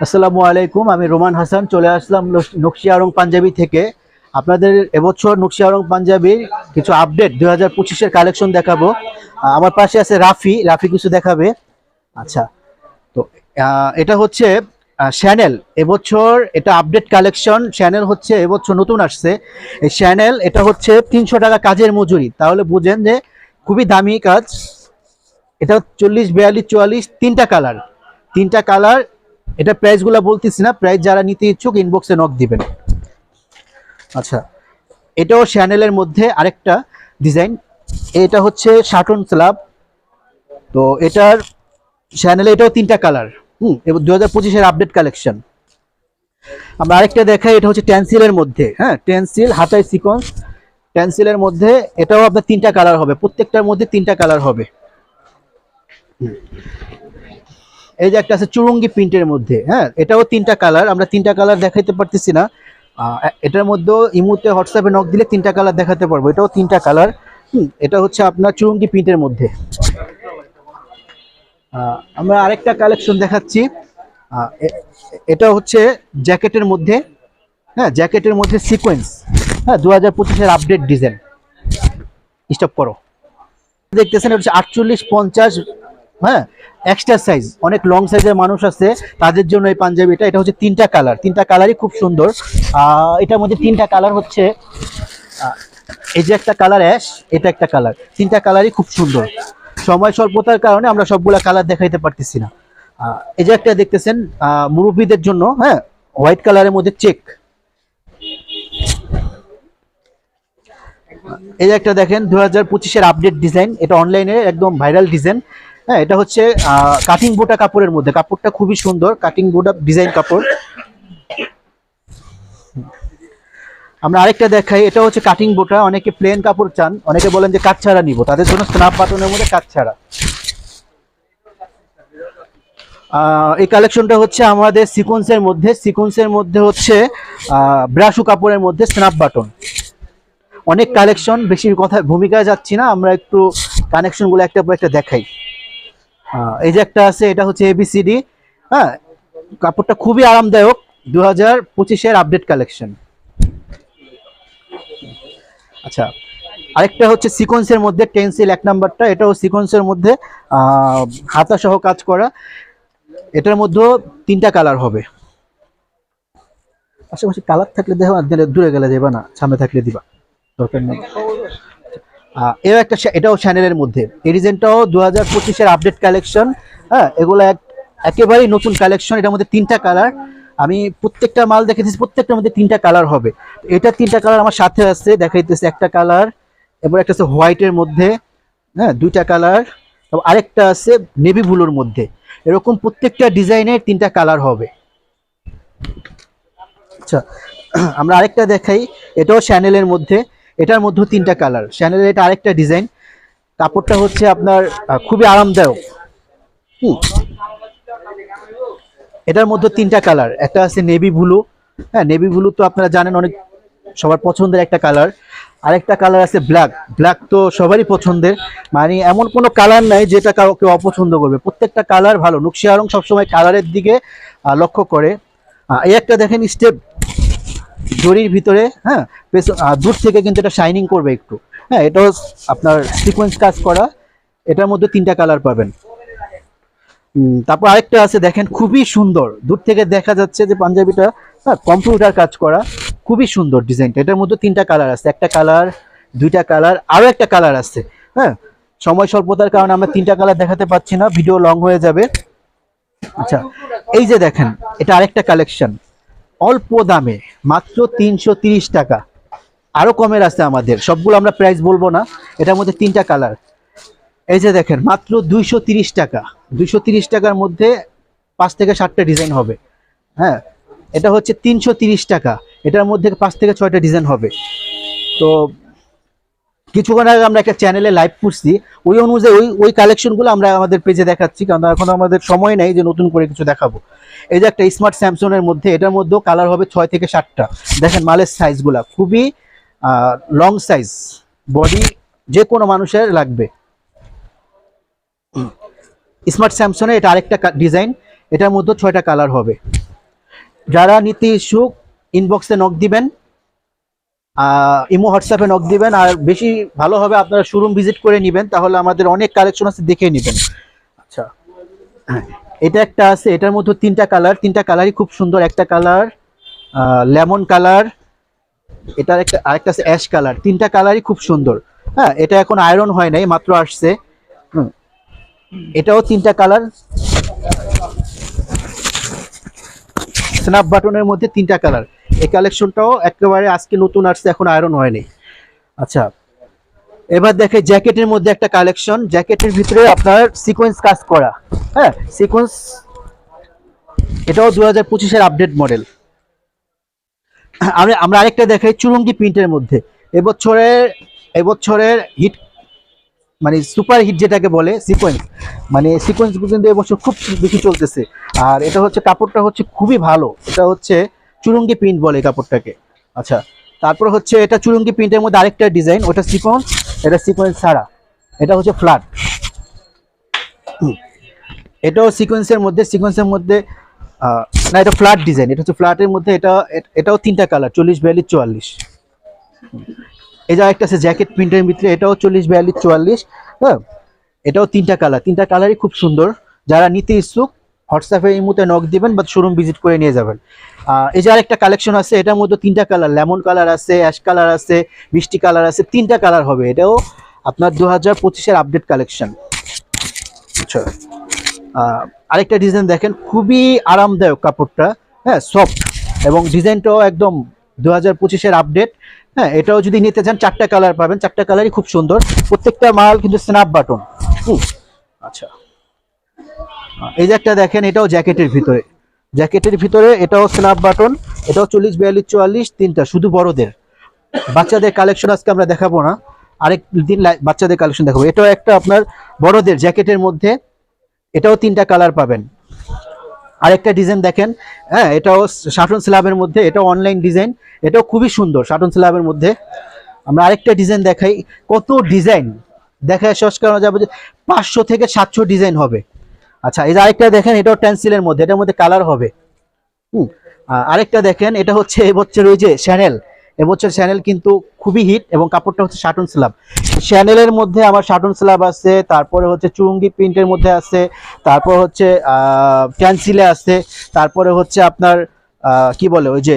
আসসালামু আলাইকুম, আমি রোমান হাসান, চলে আসলাম নকশ- নকশিয়া রং পাঞ্জাবি থেকে। আপনাদের এবছর নকশিয়া রং পাঞ্জাবির কিছু আপডেট দুই হাজার পঁচিশের কালেকশন দেখাবো। আমার পাশে আছে রাফি রাফি কিছু দেখাবে। আচ্ছা তো এটা হচ্ছে শ্যানেল এবছর এটা আপডেট কালেকশন শ্যানেল হচ্ছে এবছর নতুন আসছে। এই শ্যানেল এটা হচ্ছে তিনশো টাকা কাজের মজুরি। তাহলে বুঝেন যে খুবই দামি কাজ। এটা চল্লিশ, বিয়াল্লিশ, চুয়াল্লিশ, তিনটা কালার তিনটা কালার এটা প্রাইসগুলো বলতেছি না প্রাইস যারা নিতে ইচ্ছুক ইনবক্সে নক দিবেন। আচ্ছা এটাও শ্যানেলের মধ্যে আরেকটা ডিজাইন এটা হচ্ছে শাটন স্ল্যাব তো এটার শ্যানেলে এটাও তিনটা কালার হুম এবং দু হাজার পঁচিশের আপডেট কালেকশন আমরা আরেকটা দেখাই, এটা হচ্ছে টেন্সিলের মধ্যে। হ্যাঁ টেন্সিল হাতায় সিকোয়েন্স টেন্সিলের মধ্যে এটাও আপনার তিনটা কালার হবে। প্রত্যেকটার মধ্যে তিনটা কালার হবে। এই যে একটা আছে চুরঙ্গি প্রিন্টের মধ্যে হ্যাঁ? এটাও তিনটা কালার, আমরা তিনটা কালার দেখাইতে পারতেছি না। এটার মধ্যেও ইমুতে হোয়াটসঅ্যাপে নক দিলে তিনটা কালার দেখাতে পারব। এটাও তিনটা কালার। এটা হচ্ছে আপনার চুরঙ্গি প্রিন্টের মধ্যে। আমরা আরেকটা কালেকশন দেখাচ্ছি। এটা হচ্ছে জ্যাকেটের মধ্যে হ্যাঁ? জ্যাকেটের মধ্যে সিকোয়েন্স হ্যাঁ? দু হাজার পঁচিশের আপডেট ডিজাইন স্টপ করো। দেখতেছেন হচ্ছে আটচল্লিশ পঞ্চাশ হ্যাঁ? এক্সট্রা সাইজ অনেক লং সাইজের মানুষ আছে, তাদের জন্য এই পাঞ্জাবিটা, এটা হচ্ছে তিনটা কালার তিনটা কালারই খুব সুন্দর। এটার মধ্যে তিনটা কালার হচ্ছে এই যে একটা কালার অ্যাশ এটা একটা কালার তিনটা কালারই খুব সুন্দর। সময় স্বল্পতার কারণে আমরা সবগুলা কালার দেখাইতে পারতেছি না। এই যে একটা দেখতেছেন মুরব্বীদের জন্য হ্যাঁ হোয়াইট কালারের মধ্যে চেক এই যে একটা দেখেন দু হাজার পঁচিশের আপডেট ডিজাইন এটা অনলাইনে একদম ভাইরাল ডিজাইন হ্যাঁ এটা হচ্ছে কাটিং বোটা কাপড়ের মধ্যে। কাপড়টা খুবই সুন্দর কাটিং বোটা ডিজাইন কাপড়। আমরা আরেকটা দেখাই, এটা হচ্ছে কাটিং বোটা অনেকে প্লেন কাপড় চান, অনেকে বলেন যে কাট ছাড়া নিব। তাদের জন্য স্ন্যাপ বাটনের মধ্যে কাট ছাড়া। এই কালেকশনটা হচ্ছে আমাদের সিকোয়েন্সের মধ্যে। সিকোয়েন্সের মধ্যে হচ্ছে ব্রাশু কাপড়ের মধ্যে স্নাপ বাটন অনেক কালেকশন বেশি কথা, ভূমিকায় যাচ্ছি না, আমরা একটু কানেকশনগুলো একটা পর একটা দেখাই। এই যে একটা আছে, এটা হচ্ছে এবিসিডি হ্যাঁ কাপড়টা খুবই আরামদায়ক দু হাজার পঁচিশের আপডেট কালেকশন আচ্ছা আরেকটা হচ্ছে সিকোয়েন্সের মধ্যে, টেন্সিল এক নাম্বারটা, এটাও সিকোয়েন্সের মধ্যে হাতা সহ কাজ করা। এটার মধ্যেও তিনটা কালার হবে। আশেপাশে কালার থাকলে দেখো দূরে গেলে দেবা না, সামনে থাকলে দিবা, দরকার নেই। এও একটা এটাও চ্যানেলের মধ্যে। এই দু হাজার পঁচিশের আপডেট কালেকশন হ্যাঁ এগুলো এক একেবারেই নতুন কালেকশন এটার মধ্যে তিনটা কালার আমি প্রত্যেকটা মাল দেখেছি, প্রত্যেকটার মধ্যে তিনটা কালার হবে। এটা তিনটা কালার আমার সাথে আছে, দেখাইতেছে একটা কালার এবার একটা আছে হোয়াইটের মধ্যে হ্যাঁ দুইটা কালার আরেকটা আছে নেভি ব্লুর মধ্যে। এরকম প্রত্যেকটা ডিজাইনের তিনটা কালার হবে। আচ্ছা আমরা আরেকটা দেখাই, এটাও চ্যানেলের মধ্যে। এটার মধ্যেও তিনটা কালার চ্যানেলের এটা আরেকটা ডিজাইন কাপড়টা হচ্ছে আপনার খুবই আরামদায়ক। হুম। এটার মধ্যে তিনটা কালার একটা আছে নেভি ব্লু হ্যাঁ নেভি ব্লু তো আপনারা জানেন অনেক, সবার পছন্দের একটা কালার আরেকটা কালার আছে ব্ল্যাক ব্ল্যাক তো সবারই পছন্দের। মানে এমন কোনো কালার নাই যেটা কাউকে অপছন্দ করবে। প্রত্যেকটা কালার ভালো। নকশিয়া রং সবসময় কালারের দিকে লক্ষ্য করে। এই একটা দেখেন স্টেপ জরির ভিতরে হ্যাঁ দূর থেকে কিন্তু এটা শাইনিং করবে একটু। হ্যাঁ এটাও আপনার সিকোয়েন্স কাজ করা, এটার মধ্যে তিনটা কালার পাবেন। তারপর আরেকটা আছে, দেখেন, খুবই সুন্দর। দূর থেকে দেখা যাচ্ছে যে পাঞ্জাবিটা হ্যাঁ কম্পিউটার কাজ করা, খুবই সুন্দর ডিজাইনটা এটার মধ্যে তিনটা কালার আছে, একটা কালার দুইটা কালার আরও একটা কালার আছে হ্যাঁ। সময় স্বল্পতার কারণে আমরা তিনটা কালার দেখাতে পাচ্ছি না ভিডিও লং হয়ে যাবে। আচ্ছা এই যে দেখেন, এটা আরেকটা কালেকশন অল্প দামে, মাত্র তিনশো টাকা। আরও কমের আছে আমাদের। সবগুলো আমরা প্রাইস বলব না। এটার মধ্যে তিনটা কালার এই যে দেখেন, মাত্র দুইশো টাকা। দুইশো টাকার মধ্যে পাঁচ থেকে সাতটা ডিজাইন হবে। হ্যাঁ এটা হচ্ছে তিনশো টাকা। এটার মধ্যে পাঁচ থেকে ছয়টা ডিজাইন হবে। তো কিছুক্ষণ আগে আমরা একটা চ্যানেলে লাইভ করছি, ওই অনুযায়ী ওই ওই কালেকশনগুলো আমরা আমাদের পেজে দেখাচ্ছি, কারণ এখন আমাদের সময় নেই যে নতুন করে কিছু দেখাবো। এই যে একটা স্মার্ট স্যামসংয়ের মধ্যে, এটার মধ্যেও কালার হবে ছয় থেকে সাতটা। দেখেন মালের সাইজগুলা খুবই লং সাইজ বডি যে কোনো মানুষের লাগবে। স্মার্ট স্যামসংয়ের এটা আরেকটা ডিজাইন এটার মধ্যে ছয়টা কালার হবে। যারা নিতে ইচ্ছুক ইনবক্সে নক দিবেন। ইমো, হোয়াটসঅ্যাপে নক দিবেন আর বেশি ভালো হবে আপনারা শোরুম ভিজিট করে নেবেন, তাহলে আমাদের অনেক কালেকশন আছে দেখে নেবেন আচ্ছা হ্যাঁ এটা একটা আছে, এটার মধ্যে তিনটা কালার তিনটা কালারই খুব সুন্দর, একটা কালার লেমন কালার এটার একটা, আরেকটা আছে অ্যাশ কালার তিনটা কালারই খুব সুন্দর হ্যাঁ এটা এখন আয়রন হয় নাই, মাত্র আসছে। এটাও তিনটা কালার স্ন্যাপ বাটনের মধ্যে তিনটা কালার এই কালেকশনটাও একেবারে আজকে নতুন আসছে, এখন আয়রন হয়নি আচ্ছা এবার দেখে জ্যাকেটের মধ্যে একটা কালেকশন জ্যাকেটের ভিতরে আপনার সিকোয়েন্স কাজ করা। হ্যাঁ সিকোয়েন্স এটাও দু হাজার পঁচিশের আপডেট মডেল আমরা আমরা আরেকটা দেখাই চুরঙ্গি প্রিন্টের মধ্যে। এবছরের এবছরের হিট মানে সুপার হিট যেটাকে বলে সিকোয়েন্স মানে সিকোয়েন্স কিন্তু এবছর খুব বেশি চলতেছে। আর এটা হচ্ছে, কাপড়টা হচ্ছে খুবই ভালো। এটা হচ্ছে চুরঙ্গি প্রিন্ট বলে কাপড়টাকে। আচ্ছা তারপর হচ্ছে এটা চুরঙ্গি প্রিন্টের মধ্যে আরেকটা ডিজাইন ওটা সিকোয়েন্স এটা সিকোয়েন্স ছাড়া। এটা হচ্ছে ফ্ল্যাট এটাও সিকোয়েন্সের মধ্যে সিকোয়েন্সের মধ্যে না, এটা ফ্ল্যাট ডিজাইন এটা হচ্ছে ফ্ল্যাটের মধ্যে, এটা, এটাও তিনটা কালার চল্লিশ, বিয়াল্লিশ, চুয়াল্লিশ। এই যে একটা আছে জ্যাকেট প্রিন্টের ভিতরে, এটাও চল্লিশ, বিয়াল্লিশ, চুয়াল্লিশ হ্যাঁ? এটাও তিনটা কালার তিনটা কালারই খুব সুন্দর। যারা নিতে ইচ্ছুক, হোয়াটসঅ্যাপে এই মুহূর্তে নক দিবেন বা শোরুম ভিজিট করে নিয়ে যাবেন। এই যে আরেকটা কালেকশন আছে, এটার মধ্যে তিনটা কালার লেমন কালার আছে অ্যাশ কালার আছে, মিষ্টি কালার আছে, তিনটা কালার হবে। এটাও আপনার দু হাজার পঁচিশের আপডেট কালেকশন আচ্ছা। আরেকটা ডিজাইন দেখেন, খুবই আরামদায়ক কাপড়টা হ্যাঁ সফট এবং ডিজাইনটাও একদম দু হাজার পঁচিশের আপডেট হ্যাঁ এটাও যদি নিতে চান, চারটা কালার পাবেন। চারটা কালারই খুব সুন্দর। প্রত্যেকটা মাল কিন্তু স্ন্যাপ বাটন আচ্ছা। এই যে একটা দেখেন, এটাও জ্যাকেটের ভিতরে। জ্যাকেটের ভিতরে এটাও স্ন্যাপ বাটন এটাও চল্লিশ, বিয়াল্লিশ, চুয়াল্লিশ, তিনটা, শুধু বড়দের। বাচ্চাদের কালেকশন আজকে আমরা দেখাবো না। আরেক দিন বাচ্চাদের কালেকশন দেখাবো। এটাও একটা আপনার বড়দের জ্যাকেটের মধ্যে, এটাও তিনটা কালার পাবেন। আরেকটা ডিজাইন দেখেন। হ্যাঁ এটাও শাটন স্ল্যাবের মধ্যে, এটাও অনলাইন ডিজাইন এটাও খুবই সুন্দর শাটন স্ল্যাবের মধ্যে। আমরা আরেকটা ডিজাইন দেখাই, কত ডিজাইন দেখায় শেষ করা যাবে যে পাঁচশো থেকে সাতশো ডিজাইন হবে। আচ্ছা এই যে আরেকটা দেখেন, এটাও টেন্সিলের মধ্যে, এটার মধ্যে কালার হবে। হুম আরেকটা দেখেন, এটা হচ্ছে এবছর ওই যে শ্যানেল এবছর শ্যানেল কিন্তু খুবই হিট এবং কাপড়টা হচ্ছে শাটন স্ল্যাব শ্যানেলের মধ্যে আমার শাটন স্ল্যাব আছে, তারপরে হচ্ছে চুরুঙ্গি প্রিন্টের মধ্যে আছে, তারপর হচ্ছে ক্যান্সিলে আছে, তারপরে হচ্ছে আপনার কি বলে ওই যে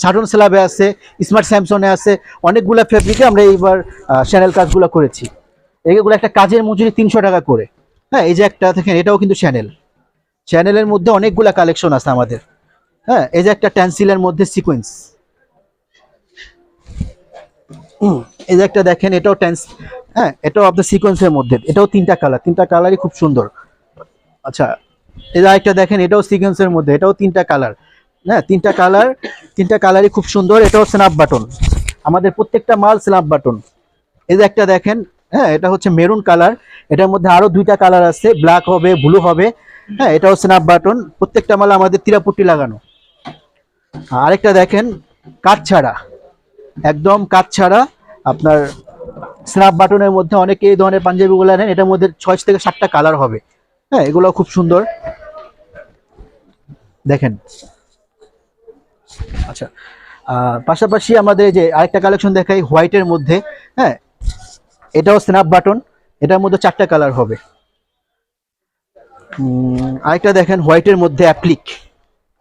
শাটন স্ল্যাবে আছে স্মার্ট স্যামসনে আছে, অনেকগুলো ফেব্রিকে আমরা এইবার শ্যানেল কাজগুলো করেছি। এগুলো একটা কাজের মজুরি তিনশো টাকা করে। হ্যাঁ এই যে একটা দেখেন, এটাও কিন্তু চ্যানেল চ্যানেলের মধ্যে অনেকগুলা কালেকশন আছে আমাদের। হ্যাঁ এই যে একটা ট্যান্সিলের মধ্যে সিকোয়েন্স এই যে একটা দেখেন, এটাও ট্যান্স হ্যাঁ এটাও আপনার সিকোয়েন্সের মধ্যে, এটাও তিনটা কালার তিনটা কালারই খুব সুন্দর। আচ্ছা এই যে আরেকটা দেখেন, এটাও সিকোয়েন্সের মধ্যে, এটাও তিনটা কালার হ্যাঁ তিনটা কালার তিনটা কালারই খুব সুন্দর, এটাও স্ন্যাপ বাটন আমাদের প্রত্যেকটা মাল স্ন্যাপ বাটন এই যে একটা দেখেন হ্যাঁ এটা হচ্ছে মেরুন কালার এটার মধ্যে আরও দুইটা কালার আছে ব্ল্যাক হবে ব্লু হবে হ্যাঁ এটাও স্ন্যাপ বাটন প্রত্যেকটা মাল আমাদের তিরাপুটি লাগানো। আরেকটা দেখেন কাঠ ছাড়া একদম কাঠ ছাড়া আপনার স্ন্যাপ বাটনের মধ্যে অনেকে এই ধরনের পাঞ্জাবিগুলো নেন, এটার মধ্যে ছয় থেকে সাতটা কালার হবে। হ্যাঁ এগুলো খুব সুন্দর। দেখেন। আচ্ছা পাশাপাশি আমাদের যে আরেকটা কালেকশন দেখাই হোয়াইটের মধ্যে। হ্যাঁ এটাও স্ন্যাপ বাটন, এটার মধ্যে চারটা কালার হবে। আরেকটা দেখেন হোয়াইটের মধ্যে অ্যাপ্লিক।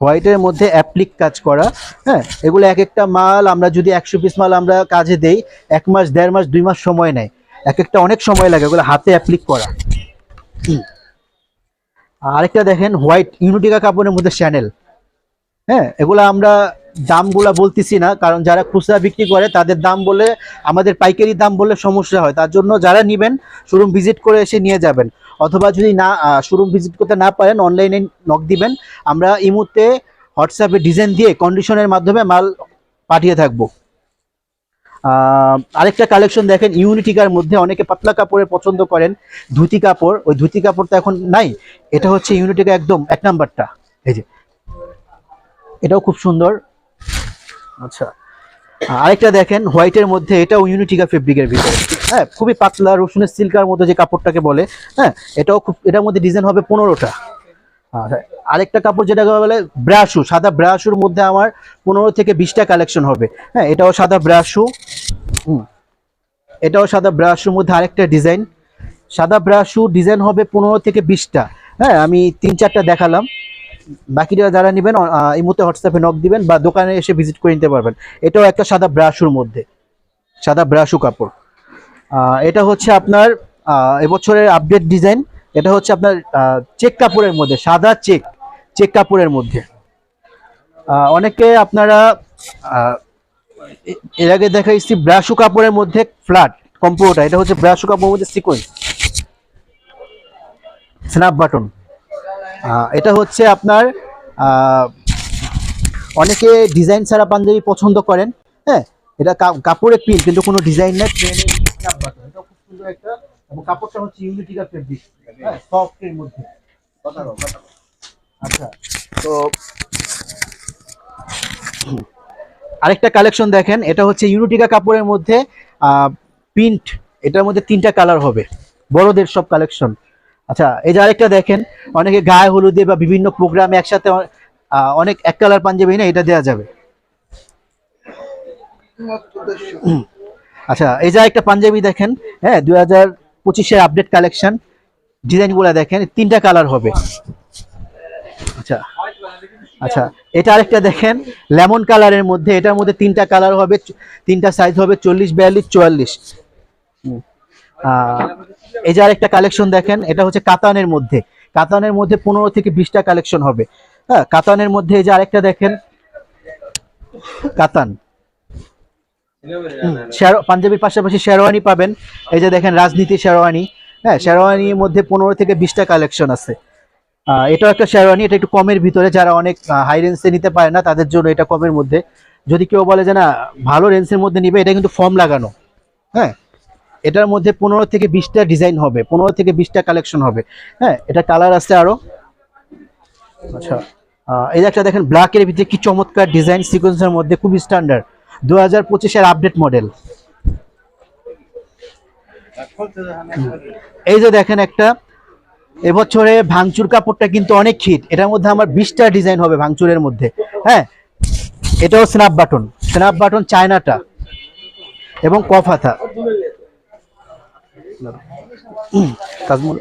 হোয়াইটের মধ্যে অ্যাপ্লিক কাজ করা হ্যাঁ? এগুলো এক একটা মাল আমরা যদি একশো পিস মাল আমরা কাজে দেই, এক মাস, দেড় মাস, দুই মাস সময় নেয়। এক একটা অনেক সময় লাগে এগুলো হাতে অ্যাপ্লিক করা। আরেকটা দেখেন হোয়াইট ইউনিটিকা কাপড়ের মধ্যে চ্যানেল হ্যাঁ? এগুলো আমরা দামগুলা বলতেছি না, কারণ যারা খুচরা বিক্রি করে তাদের দাম বলে, আমাদের পাইকারি দাম বলে সমস্যা হয়। তার জন্য যারা নেবেন শোরুম ভিজিট করে এসে নিয়ে যাবেন। অথবা যদি না শোরুম ভিজিট করতে না পারেন অনলাইনে নক দিবেন। আমরা এই মুহূর্তে হোয়াটসঅ্যাপে ডিজাইন দিয়ে কন্ডিশনের মাধ্যমে মাল পাঠিয়ে থাকব। আরেকটা কালেকশন দেখেন ইউনিটিকার মধ্যে অনেকে পাতলা কাপড়ের পছন্দ করেন, ধুতি কাপড়। ওই ধুতি কাপড় তো এখন নাই। এটা হচ্ছে ইউনিটিকা একদম এক নাম্বারটা এই যে, এটাও খুব সুন্দর। আচ্ছা। আরেকটা দেখেন হোয়াইটের মধ্যে এটাও ইউনিটিকা ফেব্রিকের ভিতরে। হ্যাঁ খুবই পাতলা রসুনের সিল্কার মধ্যে যে কাপড়টাকে বলে হ্যাঁ এটাও খুব এটার মধ্যে ডিজাইন হবে পনেরোটা। আচ্ছা, আরেকটা কাপড় যেটা বলে ব্রাশু সাদা ব্রাশুর মধ্যে আমার পনেরো থেকে বিশটা কালেকশন হবে। হ্যাঁ এটাও সাদা ব্রাশু। এটাও সাদা ব্রাশুর মধ্যে আরেকটা ডিজাইন সাদা ব্রাশু ডিজাইন হবে পনেরো থেকে বিশটা। হ্যাঁ আমি তিন চারটা দেখালাম। বাকিরা যারা নেবেন এই মুহূর্তে হোয়াটসঅ্যাপে নক দিবেন বা দোকানে এসে ভিজিট করে নিতে পারবেন। এটাও একটা সাদা ব্রাশুর মধ্যে, সাদা ব্রাশু কাপড়। এটা হচ্ছে আপনার এবছরের আপডেট ডিজাইন এটা হচ্ছে আপনার চেক কাপড়ের মধ্যে, সাদা চেক চেক কাপড়ের মধ্যে। অনেকে আপনারা এর আগে দেখাইছি ব্রাশু কাপড়ের মধ্যে ফ্ল্যাট কম্পিউটার এটা হচ্ছে ব্রাশু কাপড়ের মধ্যে সিকোয়েন্স স্ন্যাপ বাটন এটা হচ্ছে আপনার অনেকে ডিজাইন ছাড়া পাঞ্জাবি পছন্দ করেন হ্যাঁ? এটা কাপড়ের পিন কিন্তু কোনো ডিজাইন স্ন্যাপ এটা খুব সুন্দর একটা, এবং কাপড়টা হচ্ছে ইউনিটিকা ফেব্রিক হ্যাঁ? সফট এর মধ্যে। আচ্ছা তো আরেকটা কালেকশন দেখেন, এটা হচ্ছে ইউনিটিকা কাপড়ের মধ্যে প্রিন্ট এটার মধ্যে তিনটা কালার হবে, বড়দের সব কালেকশন আচ্ছা এই যে আরেকটা দেখেন, অনেকে গায়ে হলুদে বা বিভিন্ন প্রোগ্রামে একসাথে অনেক এক কালার পাঞ্জাবি না, এটা দেওয়া যাবে। আচ্ছা এই যে একটা পাঞ্জাবি দেখেন হ্যাঁ দুই হাজার পঁচিশের আপডেট কালেকশন ডিজাইনগুলো দেখেন, তিনটা কালার হবে। আচ্ছা আচ্ছা এটা আরেকটা দেখেন লেমন কালারের মধ্যে, এটার মধ্যে তিনটা কালার হবে, তিনটা সাইজ হবে, চল্লিশ, বিয়াল্লিশ, চুয়াল্লিশ। এই যে আরেকটা কালেকশন দেখেন, এটা হচ্ছে কাতানের মধ্যে। কাতানের মধ্যে পনেরো থেকে বিশটা কালেকশন হবে। হ্যাঁ কাতানের মধ্যে এই যে আরেকটা দেখেন, কাতান। পাঞ্জাবির পাশাপাশি শেরওয়ানি পাবেন। এই যে দেখেন, রাজনীতি শেরওয়ানি। হ্যাঁ শেরওয়ানির মধ্যে পনেরো থেকে বিশটা কালেকশন আছে। এটাও একটা শেরওয়ানি, এটা একটু কমের ভিতরে। যারা অনেক হাই রেঞ্জে নিতে পারে না, তাদের জন্য এটা কমের মধ্যে। যদি কেউ বলে যে, না, ভালো রেঞ্জের মধ্যে নিবে, এটা কিন্তু ফর্ম লাগানো। হ্যাঁ এটার মধ্যে পনেরো থেকে বিশটা ডিজাইন হবে পনেরো থেকে বিশটা কালেকশন হবে। হ্যাঁ এটা কালার আছে আরও। আচ্ছা এই একটা দেখেন ব্ল্যাকের ভিতরে কি চমৎকার ডিজাইন সিকোয়েন্সের মধ্যে খুবই স্ট্যান্ডার্ড দু হাজার পঁচিশের আপডেট মডেল এই যে দেখেন একটা এবছরে ভাঙচুর কাপড়টা কিন্তু অনেক হিট এটার মধ্যে আমার বিশটা ডিজাইন হবে ভাঙচুরের মধ্যে। হ্যাঁ এটাও স্ন্যাপ বাটন স্ন্যাপ বাটন চায়নাটা এবং কফ হাতা। হুম, তাজমহল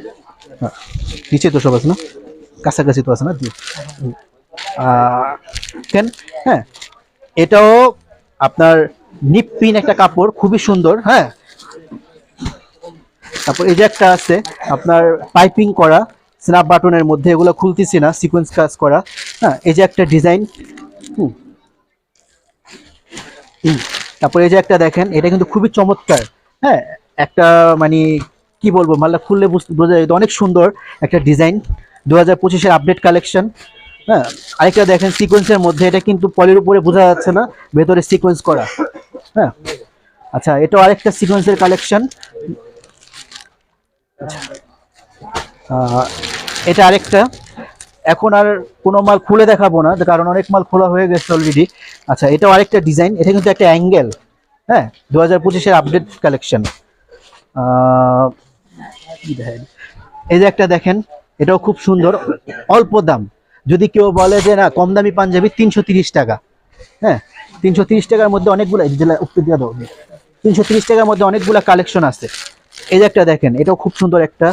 নিচে তো সব আছে না কাছাকাছি তো আছে না। কেন হ্যাঁ এটাও আপনার নিপ পিন একটা কাপড়, খুবই সুন্দর হ্যাঁ। তারপর এই যে একটা আছে, আপনার পাইপিং করা স্ন্যাপ বাটনের মধ্যে, এগুলো খুলতেছি না সিকোয়েন্স কাজ করা। হ্যাঁ এই যে একটা ডিজাইন। তারপর এই যে একটা দেখেন, এটা কিন্তু খুবই চমৎকার হ্যাঁ। একটা মানে কি বলব মাল্লা খুললে বোঝা যায় অনেক সুন্দর একটা ডিজাইন দু হাজার পঁচিশের আপডেট কালেকশন হ্যাঁ আরেকটা দেখেন সিকোয়েন্সের মধ্যে, এটা কিন্তু পলের উপরে বোঝা যাচ্ছে না, ভেতরে সিকোয়েন্স করা। হ্যাঁ আচ্ছা এটাও আরেকটা সিকোয়েন্সের কালেকশন এটা আরেকটা। এখন আর কোনো মাল খুলে দেখাবো না, কারণ অনেক মাল খোলা হয়ে গেছে অলরেডি আচ্ছা এটাও আরেকটা ডিজাইন এটা কিন্তু একটা অ্যাঙ্গেল হ্যাঁ দু হাজার পঁচিশের আপডেট কালেকশন এই যে একটা দেখেন, এটাও খুব সুন্দর, অল্প দাম। যদি কেউ বলে যে, না, কম দামি পাঞ্জাবি তিনশো টাকা। হ্যাঁ তিনশো টাকার মধ্যে অনেকগুলো উত্তর দিয়ে দাও, তিনশো টাকার মধ্যে অনেকগুলো কালেকশন আছে। এই যে একটা দেখেন, এটাও খুব সুন্দর একটা,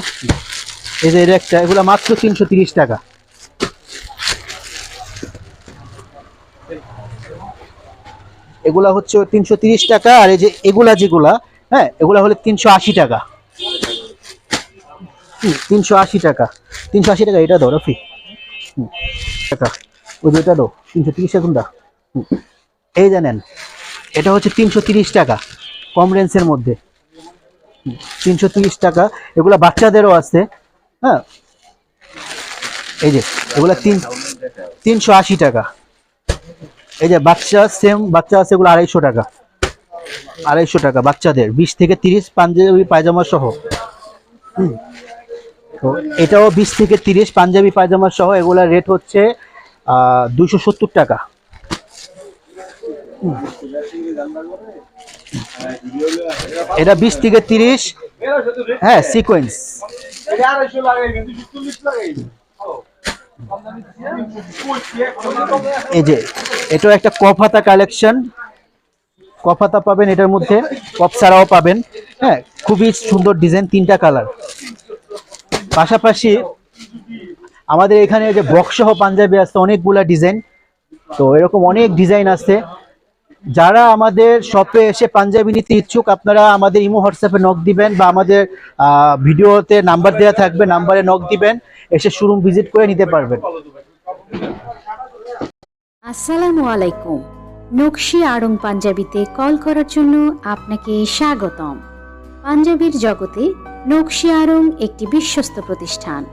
এই যে এটা একটা, এগুলো মাত্র তিনশো টাকা। এগুলা হচ্ছে তিনশো টাকা, আর এই যে এগুলা যেগুলা হ্যাঁ এগুলো হলে তিনশো আশি টাকা। তিনশো আশি টাকা। তিনশো আশি টাকা এটা দাও রফি। টাকা। ওই যে এটা দাও তিনশো তিরিশ হুম, এই জানেন এটা হচ্ছে তিনশো তিরিশ টাকা কম রেঞ্জের মধ্যে। তিনশো তিরিশ টাকা এগুলা বাচ্চাদেরও আছে। হ্যাঁ এই যে এগুলা তিন তিনশো আশি টাকা। এই যে বাচ্চা সেম বাচ্চা আছে এগুলো আড়াইশো টাকা। আড়াইশো টাকা, বাচ্চাদের, বিশ থেকে তিরিশ পাঞ্জাবি পায়জামা সহ। তো এটাও বিশ থেকে তিরিশ পাঞ্জাবি পায়জামা সহ এগুলার রেট হচ্ছে দুশো সত্তর টাকা। এটা বিশ থেকে তিরিশ হ্যাঁ সিকোয়েন্স এই যে, এটাও একটা কফাতা কালেকশন কপ হাতা পাবেন এটার মধ্যে কপ ছাড়াও পাবেন। হ্যাঁ খুবই সুন্দর ডিজাইন, তিনটা কালার। পাশাপাশি আমাদের এখানে যে বক্স সহ পাঞ্জাবি আছে, অনেকগুলা ডিজাইন। তো এরকম অনেক ডিজাইন আছে। যারা আমাদের শপে এসে পাঞ্জাবি নিতে ইচ্ছুক, আপনারা আমাদের ইমো হোয়াটসঅ্যাপে নক দিবেন বা আমাদের ভিডিওতে নাম্বার দেওয়া থাকবে নাম্বারে নক দিবেন, এসে শোরুম ভিজিট করে নিতে পারবেন। আসসালামু আলাইকুম। নকশি আড়ং পাঞ্জাবিতে কল করার জন্য আপনাকে স্বাগতম। পাঞ্জাবির জগতে নকশি আড়ং একটি বিশ্বস্ত প্রতিষ্ঠান।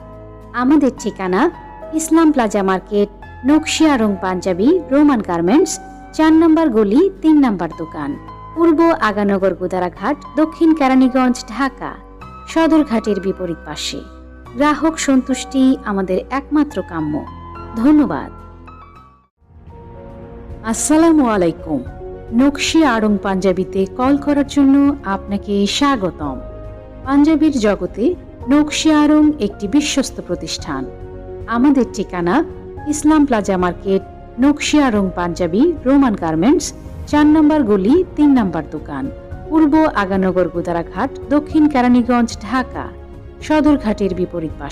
আমাদের ঠিকানা ইসলাম প্লাজা মার্কেট, নকশি আড়ং পাঞ্জাবি, রোমান গার্মেন্টস, চার নম্বর গলি, তিন নম্বর দোকান। পূর্ব আগানগর গোদারাঘাট, দক্ষিণ কেরানীগঞ্জ, ঢাকা। সদরঘাটের বিপরীত পাশে। গ্রাহক সন্তুষ্টি আমাদের একমাত্র কাম্য। ধন্যবাদ। আসসালামু আলাইকুম। নকশি আড়ং পাঞ্জাবিতে কল করার জন্য আপনাকে স্বাগতম। পাঞ্জাবির জগতে নকশি আড়ং একটি বিশ্বস্ত প্রতিষ্ঠান। আমাদের ঠিকানা ইসলাম প্লাজা মার্কেট, নকশি আড়ং পাঞ্জাবি, রোমান গার্মেন্টস, চার নম্বর গলি, তিন নম্বর দোকান। পূর্ব আগানগর গোদারাঘাট, দক্ষিণ কেরানীগঞ্জ, ঢাকা। সদরঘাটের বিপরীত পাশে